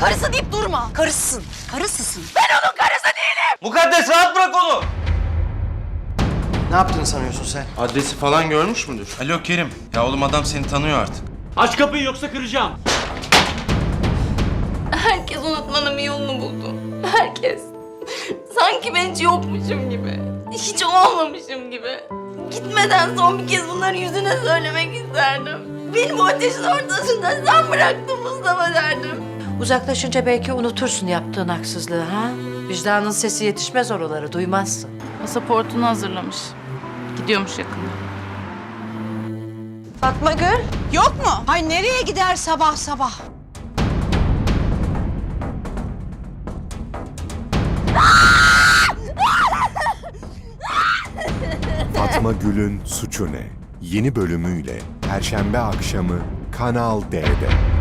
Karısı deyip durma. Karısın. Karısısın. Mukaddes rahat bırak onu. Ne yaptığını sanıyorsun sen? Adresi falan görmüş müdür? Alo Kerim. Ya oğlum adam seni tanıyor artık. Aç kapıyı yoksa kıracağım. Herkes unutmanın bir yolunu buldu. Herkes. Sanki ben hiç yokmuşum gibi. Hiç olmamışım gibi. Gitmeden son bir kez bunları yüzüne söylemek isterdim. Benim o ateşin ortasında sen bıraktın Mustafa derdim. Uzaklaşınca belki unutursun yaptığın haksızlığı ha? Vicdanın sesi yetişmez oraları, duymazsın. Pasaportunu hazırlamış. Gidiyormuş yakında. Fatma Gül. Yok mu? Ay nereye gider sabah sabah? Fatma Gül'ün Suçu Ne? Yeni bölümüyle Perşembe akşamı Kanal D'de.